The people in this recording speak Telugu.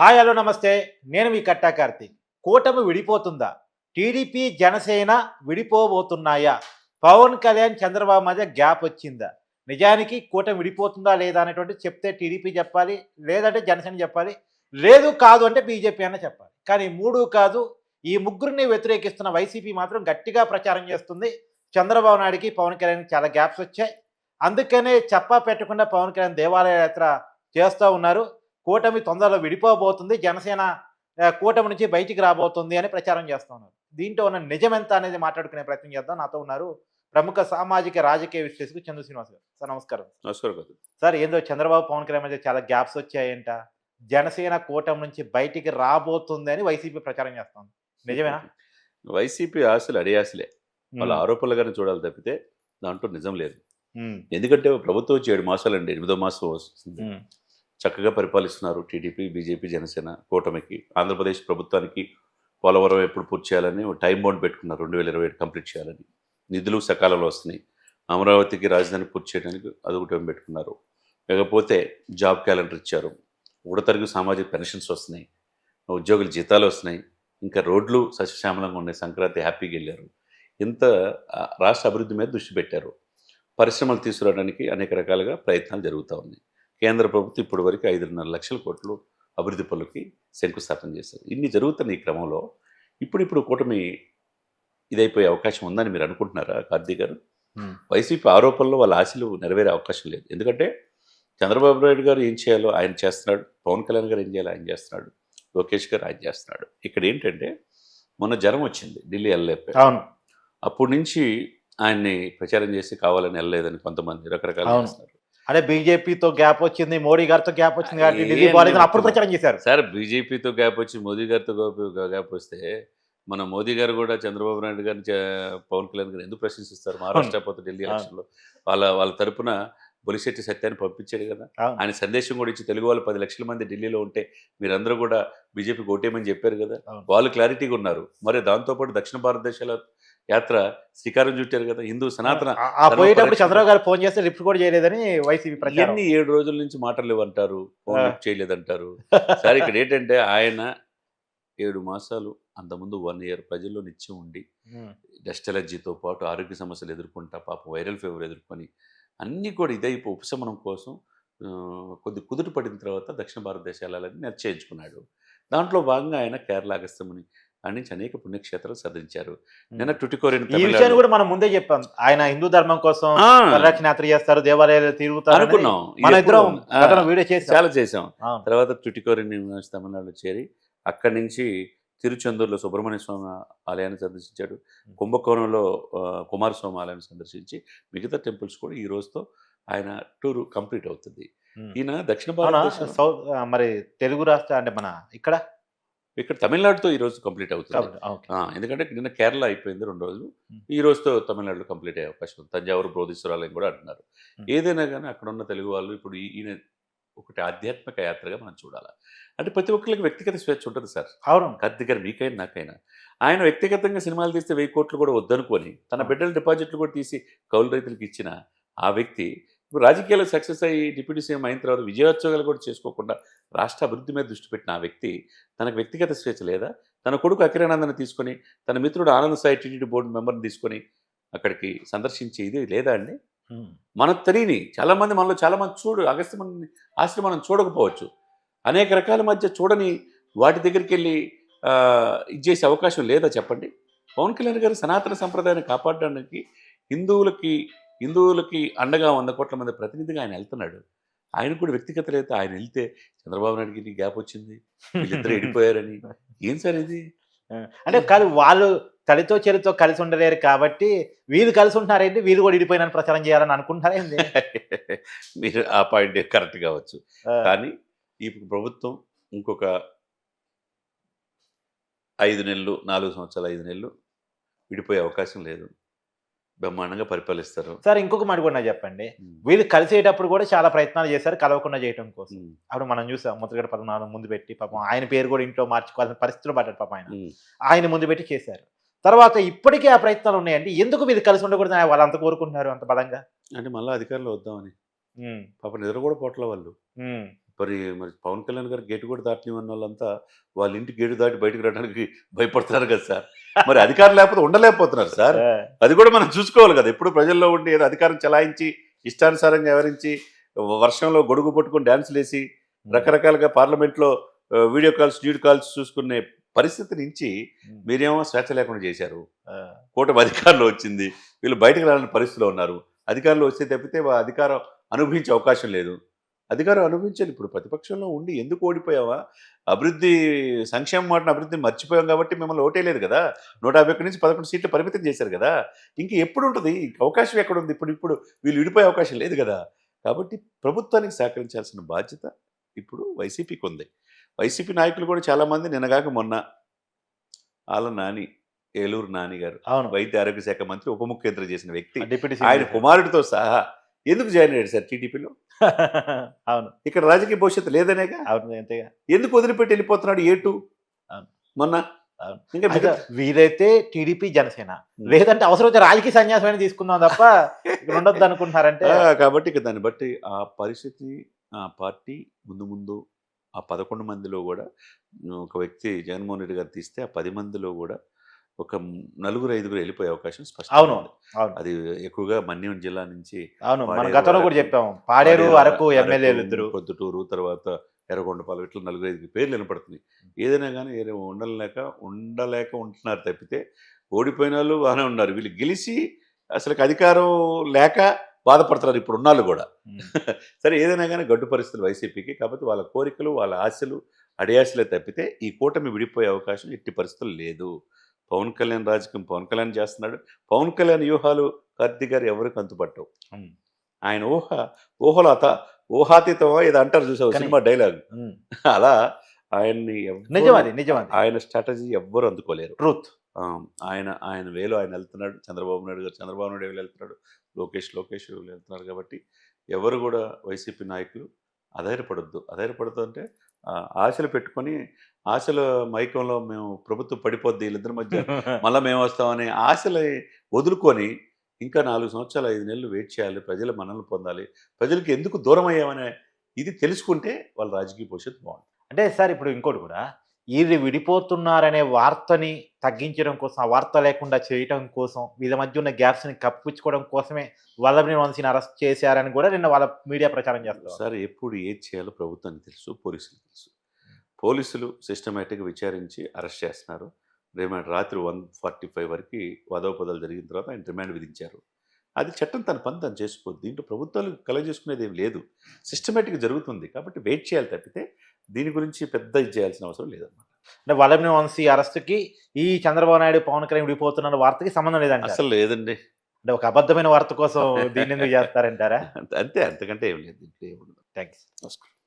హాయ్ హలో నమస్తే. నేను మీ కట్టా కార్తీక్. కూటమి విడిపోతుందా? టీడీపీ జనసేన విడిపోబోతున్నాయా? పవన్ కళ్యాణ్ చంద్రబాబు మధ్య గ్యాప్ వచ్చిందా? నిజానికి కూటమి విడిపోతుందా లేదా అనేటువంటి చెప్తే టీడీపీ చెప్పాలి లేదంటే జనసేన చెప్పాలి లేదు కాదు అంటే బీజేపీ అన్న చెప్పాలి. కానీ మూడు కాదు ఈ ముగ్గురిని వ్యతిరేకిస్తున్న వైసీపీ మాత్రం గట్టిగా ప్రచారం చేస్తుంది. చంద్రబాబు నాయుడికి పవన్ కళ్యాణ్కి చాలా గ్యాప్స్ వచ్చాయి. అందుకనే చెప్పా పెట్టకుండా పవన్ కళ్యాణ్ దేవాలయ యాత్ర చేస్తూ ఉన్నారు. కూటమి తొందరలో విడిపోబోతుంది జనసేన కూటమి నుంచి బయటికి రాబోతుంది అని ప్రచారం చేస్తూ ఉన్నారు. దీంట్లో ఉన్న నిజం ఎంత అనేది మాట్లాడుకునే ప్రయత్నం చేద్దాం. నాతో ఉన్నారు ప్రముఖ సామాజిక రాజకీయ విశ్లేషకు చంద్ర శ్రీనివాస్ గారు. సార్ నమస్కారం నమస్కారం సార్ ఏందో చంద్రబాబు పవన్ కళ్యాణ్ మధ్య చాలా గ్యాప్స్ వచ్చాయంట. జనసేన కూటమి నుంచి బయటికి రాబోతుంది అని వైసీపీ ప్రచారం చేస్తోంది నిజమేనా? వైసీపీ ఆశలు అడి ఆశలే. వాళ్ళ ఆరోపణలుగానే చూడాలి తప్పితే దాంట్లో నిజం లేదు. ఎందుకంటే ప్రభుత్వం వచ్చి ఏడు మాసాలండి ఎనిమిదో మాసం వస్తుంది. చక్కగా పరిపాలిస్తున్నారు టీడీపీ బీజేపీ జనసేన కూటమికి. ఆంధ్రప్రదేశ్ ప్రభుత్వానికి పోలవరం ఎప్పుడు పూర్తి చేయాలని ఒక టైం బౌండ్ పెట్టుకున్నారు రెండు వేల ఇరవై ఏడు కంప్లీట్ చేయాలని. నిధులు సకాలంలో వస్తున్నాయి. అమరావతికి రాజధాని పూర్తి చేయడానికి అదొకటి ఏం పెట్టుకున్నారు. లేకపోతే జాబ్ క్యాలెండర్ ఇచ్చారు. ఒకటో తరగతి సామాజిక పెన్షన్స్ వస్తున్నాయి. ఉద్యోగుల జీతాలు వస్తున్నాయి. ఇంకా రోడ్లు సస్యశ్యామలంగా ఉన్నాయి. సంక్రాంతి హ్యాపీగా వెళ్ళారు. ఇంత రాష్ట్ర అభివృద్ధి మీద దృష్టి పెట్టారు. పరిశ్రమలు తీసుకురావడానికి అనేక రకాలుగా ప్రయత్నాలు జరుగుతూ ఉన్నాయి. కేంద్ర ప్రభుత్వం ఇప్పటి వరకు ఐదున్నర లక్షల కోట్లు అభివృద్ధి పనులకి శంకుస్థాపన చేశారు. ఇన్ని జరుగుతున్న ఈ క్రమంలో ఇప్పుడిప్పుడు కూటమి ఇదైపోయే అవకాశం ఉందని మీరు అనుకుంటున్నారా కార్తీక్ గారు? వైసీపీ ఆరోపణలో వాళ్ళ ఆశలు నెరవేరే అవకాశం లేదు. ఎందుకంటే చంద్రబాబు నాయుడు గారు ఏం చేయాలో ఆయన చేస్తున్నాడు పవన్ కళ్యాణ్ గారు ఏం చేయాలో ఆయన చేస్తున్నాడు లోకేష్ గారు ఆయన చేస్తున్నాడు. ఇక్కడ ఏంటంటే మొన్న జ్వరం వచ్చింది ఢిల్లీ వెళ్ళలేకపోయారు అవును. అప్పటి నుంచి ఆయన్ని ప్రచారం చేసి కావాలని వెళ్ళలేదని కొంతమంది రకరకాల. చేస్తున్నారు. అంటే బీజేపీతో గ్యాప్ వచ్చింది మోడీ గారితో గ్యాప్ వచ్చింది కాబట్టి ఢిల్లీ బాగాలేదని అప్పుడు? ప్రచారం చేశారు సార్ బీజేపీతో గ్యాప్ వచ్చి మోదీ గారితో గ్యాప్- గ్యాప్ వస్తే మన మోదీ గారు కూడా చంద్రబాబు నాయుడు గారిని పవన్ కళ్యాణ్ గారు ఎందుకు ప్రశ్నిస్తారు మహారాష్ట్ర పోతే ఢిల్లీ. ఎలక్షన్లో వాళ్ళ వాళ్ళ తరపున బొలిశెట్టి సత్యాన్ని పంపించాడు కదా. ఆయన సందేశం కూడా ఇచ్చి తెలుగు వాళ్ళు పది లక్షల మంది ఢిల్లీలో ఉంటే మీరందరూ కూడా బీజేపీకి ఓటేయమని చెప్పారు కదా. వాళ్ళు క్లారిటీగా ఉన్నారు మరి దాంతోపాటు దక్షిణ భారతదేశాల యాత్ర శ్రీకారం చుట్టారు కదా హిందూ సనాతన పోయేటప్పుడు చంద్రబాబు గారు ఫోన్ చేస్తే లిఫ్ట్ కూడా చేయలేదని వైసీపీ ప్రచారం. ఇవన్నీ ఏడు రోజుల నుంచి మాటలు లేవంటారు ఫోన్. లిఫ్ట్ చేయలేదంటారు. సరే ఇక్కడ ఏంటంటే ఆయన ఏడు మాసాలు అంతకుముందు వన్ ఇయర్ ప్రజల్లో నిత్యం ఉండి డస్ట్ ఎలర్జీతో పాటు ఆరోగ్య సమస్యలు ఎదుర్కొంటా పాప వైరల్ ఫీవర్ ఎదుర్కొని అన్నీ కూడా ఇదైపో ఉపశమనం కోసం కొద్ది కుదుట పడిన తర్వాత దక్షిణ భారతదేశాలని నిశ్చయించుకున్నాడు దాంట్లో భాగంగా ఆయన కేరళ అగస్త్యముని నుంచి అనేక పుణ్యక్షేత్రాలు సాధించారు. నిన్న టుటికోరిన్ ఈ విషయాన్ని కూడా మనం ముందే చెప్పాం. ఆయన హిందూ ధర్మం కోసం పరిరక్షణ యాత్ర చేస్తారు దేవాలయాలు తిరుగుతారు అనుకున్నాం. మన ఇది ఇద్దరం వీడియో చేసాం. చాలా చేసాం. తర్వాత టుటికోరిన్ తమిళనాడులో చేరి అక్కడి నుంచి తిరుచెందూరులో సుబ్రహ్మణ్య స్వామి ఆలయాన్ని సందర్శించాడు. కుంభకోణంలో కుమారస్వామి ఆలయాన్ని సందర్శించి మిగతా టెంపుల్స్ కూడా ఈ రోజుతో ఆయన టూర్ కంప్లీట్ అవుతుంది. ఈయన దక్షిణ అవునా? భారతదేశం సౌత్ ఆ, మరి తెలుగు రాష్ట్ర అంటే మన ఇక్కడ? ఇక్కడ తమిళనాడుతో ఈ రోజు కంప్లీట్ అవుతుంది. ఎందుకంటే నిన్న కేరళ అయిపోయింది రెండు రోజులు. ఈ రోజుతో తమిళనాడులో కంప్లీట్ అయ్యే అవకాశం ఉంది. తంజావూరు బృహదీశ్వరాలయం కూడా అంటున్నారు. ఏదైనా కానీ అక్కడ ఉన్న తెలుగు వాళ్ళు ఇప్పుడు ఈయన ఒకటి ఆధ్యాత్మిక యాత్రగా మనం చూడాలి. అంటే ప్రతి ఒక్కరికి వ్యక్తిగత స్వేచ్ఛ ఉంటుంది సార్. అవును. కార్తీక్ గారు మీకైనా నాకైనా. ఆయన వ్యక్తిగతంగా సినిమాలు తీస్తే వెయ్యి కోట్లు కూడా వద్దనుకొని తన బిడ్డల డిపాజిట్లు కూడా తీసి కౌలు రైతులకు ఇచ్చిన ఆ వ్యక్తి ఇప్పుడు రాజకీయాల్లో సక్సెస్ అయ్యి డిప్యూటీ సీఎం అయిన తర్వాత విజయోత్సవాలు కూడా చేసుకోకుండా రాష్ట్ర అభివృద్ధి మీద దృష్టి పెట్టిన ఆ వ్యక్తి తనకు వ్యక్తిగత స్వేచ్ఛ లేదా? తన కొడుకు అఖిరానందను తీసుకొని తన మిత్రుడు ఆనంద్ సాయి టీటీడీ బోర్డు మెంబర్ని తీసుకొని అక్కడికి సందర్శించి ఇది లేదా అండి. మనకు తెలియని చాలామంది మనలో చాలామంది చూడు అగస్త్య ఆశ్రమం మనం చూడకపోవచ్చు. అనేక రకాల మధ్య చూడని వాటి దగ్గరికి వెళ్ళి ఆ, ఇది చేసే అవకాశం లేదా చెప్పండి? పవన్ కళ్యాణ్ గారు సనాతన సంప్రదాయాన్ని కాపాడడానికి హిందువులకి హిందువులకి అండగా వంద కోట్ల మంది ప్రతినిధిగా ఆయన వెళ్తున్నాడు. ఆయన కూడా వ్యక్తిగత లేదు ఆయన వెళ్తే చంద్రబాబు నాయుడుకి గ్యాప్ వచ్చింది. వీళ్ళిద్దరు వెళ్ళిపోయారని ఏం సార్ ఇది? అంటే కాదు వాళ్ళు తల్లితో చెల్లితో కలిసి ఉండలేరు కాబట్టి వీళ్ళు కలిసి ఉంటున్నారేంటి? వీళ్ళు కూడా ఇడిపోయిన ప్రచారం చేయాలని అనుకుంటున్నారేంది మీరు ఆ పాయింట్ కరెక్ట్ కావచ్చు. కానీ ఈ ప్రభుత్వం ఇంకొక ఐదు నెలలు నాలుగు సంవత్సరాలు ఐదు నెలలు విడిపోయే అవకాశం లేదు. బ్రహ్మాండంగా పరిపాలిస్తారు. సార్ ఇంకొక మాట కూడా చెప్పండి. వీళ్ళు కలిసేటప్పుడు కూడా చాలా ప్రయత్నాలు చేశారు కలవకుండా చేయడం కోసం. అప్పుడు మనం చూసాం ముద్రగడ పద్మనాభం ముందు పెట్టి పాపం ఆయన పేరు కూడా ఇంట్లో మార్చుకోవాల్సిన పరిస్థితులు పడ్డాడు పాపం ఆయన. ఆయన ముందు పెట్టి చేశారు. తర్వాత ఇప్పటికే ఆ ప్రయత్నాలు ఉన్నాయండి. ఎందుకు వీళ్ళు కలిసి ఉండకూడదు వాళ్ళు అంత కోరుకుంటున్నారు అంత బలంగా? అంటే మళ్ళీ అధికారంలో వద్దామని. పాప నిద్ర కూడా పోట్ల వాళ్ళు. మరి మరి పవన్ కళ్యాణ్ గారు గేటు కూడా దాటనివన్న వాళ్ళంతా వాళ్ళ ఇంటి గేటు దాటి బయటకు రావడానికి భయపడుతున్నారు కదా సార్. మరి అధికారం లేకపోతే ఉండలేకపోతున్నారు సార్. అది కూడా మనం చూసుకోవాలి కదా. ఎప్పుడు ప్రజల్లో ఉండి ఏదో అధికారం చలాయించి ఇష్టానుసారంగా వివరించి వర్షంలో గొడుగు పట్టుకొని డ్యాన్సులు వేసి రకరకాలుగా పార్లమెంట్లో వీడియో కాల్స్ వీడియో కాల్స్ చూసుకునే పరిస్థితి నుంచి ఉమ్, మీరేమో స్వేచ్ఛ లేకుండా చేశారు. కూటమి అధికారంలో వచ్చింది. వీళ్ళు బయటకు రాలని పరిస్థితిలో ఉన్నారు. అధికారంలో వస్తే తప్పితే అధికారం అనుభవించే అవకాశం లేదు. అధికారం అనుభవించాలి ఇప్పుడు ప్రతిపక్షంలో ఉండి ఎందుకు ఓడిపోయావా? అభివృద్ధి సంక్షేమ మాటను అభివృద్ధిని మర్చిపోయాం కాబట్టి మిమ్మల్ని ఓటేయలేదు కదా? నూట యాభై ఒక్క నుంచి పదకొండు సీట్లు పరిమితం చేశారు కదా? ఇంక ఎప్పుడు ఉంటుంది అవకాశం ఎక్కడ ఉంది ఇప్పుడు ఇప్పుడు వీళ్ళు విడిపోయే అవకాశం లేదు కదా? కాబట్టి ప్రభుత్వానికి సహకరించాల్సిన బాధ్యత ఇప్పుడు వైసీపీకి ఉంది. వైసీపీ నాయకులు కూడా చాలామంది నిన్నగాక మొన్న ఆళ్ళ నాని ఏలూరు నాని గారు అవును. వైద్య ఆరోగ్య శాఖ మంత్రి ఉప ముఖ్యమంత్రి చేసిన వ్యక్తి. ఆయన. కుమారుడితో సహా ఎందుకు జాయిన్ అయ్యాడు సార్ టీడీపీలో? అవును. ఇక్కడ రాజకీయ భవిష్యత్తు లేదనేగా? అవును అంతేగా ఎందుకు వదిలిపెట్టి వెళ్ళిపోతున్నాడు ఏ టూ? అవును. మొన్న. ఇంకా వీరైతే టీడీపీ జనసేన. లేదంటే అవసరం అయితే రాజకీయ సన్యాసమైన తీసుకుందాం తప్ప ఉండొద్దు అనుకుంటున్నారంటే. కాబట్టి ఇక దాన్ని బట్టి ఆ పరిస్థితి ఆ పార్టీ ముందు ముందు ఆ పదకొండు మందిలో కూడా ఒక వ్యక్తి జగన్మోహన్ రెడ్డి గారు తీస్తే ఆ పది మందిలో కూడా ఒక నలుగురు ఐదుగురు వెళ్ళిపోయే అవకాశం స్పష్టం అవును. అవును. అది ఎక్కువగా మన్యం జిల్లా నుంచి అవును. మన పాడేరు గతంలో కూడా అరకు, చెప్పాము. పాడేరు అరకు ఎమ్మెల్యేలు ఇద్దరు. పొద్దుటూరు తర్వాత ఎర్రగొండపాలెం ఇట్లా నలుగురు ఐదు పేర్లు వినపడుతున్నాయి. ఏదైనా కానీ ఏదో ఉండలేక ఉండలేక ఉంటున్నారు తప్పితే ఓడిపోయిన వాళ్ళు బాగానే ఉన్నారు. వీళ్ళు గెలిచి అసలు అధికారం లేక బాధపడుతున్నారు ఇప్పుడు ఉన్నాళ్ళు కూడా. ఉమ్. సరే ఏదైనా కానీ గడ్డు పరిస్థితులు వైసీపీకి కాబట్టి వాళ్ళ కోరికలు వాళ్ళ ఆశలు అడియాశలే తప్పితే ఈ కూటమి విడిపోయే అవకాశం ఎట్టి పరిస్థితులు లేదు. పవన్ కళ్యాణ్ రాజకీయం పవన్ కళ్యాణ్ చేస్తున్నాడు. పవన్ కళ్యాణ్ వ్యూహాలు కార్తీక్ గారు ఎవరికి అంతుపట్టవు. ఆయన ఊహ ఊహలో అత ఊహాతీతమా ఇది అంటారు చూసావు సినిమా డైలాగ్. అలా ఆయన్ని ఎవ్వరు- నిజం అది నిజం అది ఆయన స్ట్రాటజీ ఎవ్వరు అందుకోలేరు. ట్రూత్. ఆయన ఆయన వేలో ఆయన వెళ్తున్నాడు. చంద్రబాబు నాయుడు గారు చంద్రబాబు నాయుడు వేలు వెళ్తున్నాడు. లోకేష్ లోకేష్ వెళ్తున్నారు కాబట్టి ఎవరు కూడా వైసీపీ నాయకులు అధైర్యపడొద్దు. అధైర్యపడద్దు అంటే ఆశలు పెట్టుకొని ఆశల మైకంలో మేము ప్రభుత్వం పడిపోద్ది వీళ్ళిద్దరి మధ్య. మళ్ళీ మేము వస్తామని ఆశలు వదులుకొని ఇంకా నాలుగు సంవత్సరాలు ఐదు నెలలు వెయిట్ చేయాలి. ప్రజల మనల్ని పొందాలి. ప్రజలకు ఎందుకు దూరం అయ్యామనే ఇది తెలుసుకుంటే వాళ్ళ రాజకీయ భవిష్యత్తు బాగుంటుంది. అంటే సార్ ఇప్పుడు ఇంకోటి కూడా వీళ్ళు విడిపోతున్నారనే వార్తని తగ్గించడం కోసం ఆ వార్త లేకుండా చేయడం కోసం వీళ్ళ మధ్య ఉన్న గ్యాప్స్ని కప్పించుకోవడం కోసమే వల్లభని వంశీని అరెస్ట్ చేశారని కూడా నిన్న వాళ్ళ మీడియా ప్రచారం చేస్తారు సార్ ఎప్పుడు ఏది చేయాలో ప్రభుత్వానికి తెలుసు పోలీసులకు తెలుసు. పోలీసులు సిస్టమేటిక్గా విచారించి అరెస్ట్ చేస్తున్నారు. రిమాండ్ రాత్రి వన్ ఫార్టీ ఫైవ్ వరకు వాదోపదాలు జరిగిన తర్వాత ఆయన రిమాండ్ విధించారు. అది చట్టం తన పని తను చేసుకోవద్దు దీంట్లో ప్రభుత్వాలు కలెక్ట్ చేసుకునేది ఏం లేదు. సిస్టమేటిక్గా జరుగుతుంది కాబట్టి వెయిట్ చేయాలి తప్పితే దీని గురించి పెద్ద ఇది చేయాల్సిన అవసరం లేదన్నమాట. అంటే వల్లభని వంశీ అరెస్ట్కి ఈ చంద్రబాబు నాయుడు పవన్ కళ్యాణ్ విడిపోతున్న వార్తకి సంబంధం లేదంట అసలు లేదండి. అంటే ఒక అబద్ధమైన వార్త కోసం దీన్ని ఎందుకు చేస్తారంటారా? అంతే అంతకంటే ఏం లేదు. థ్యాంక్స్ నమస్కారం.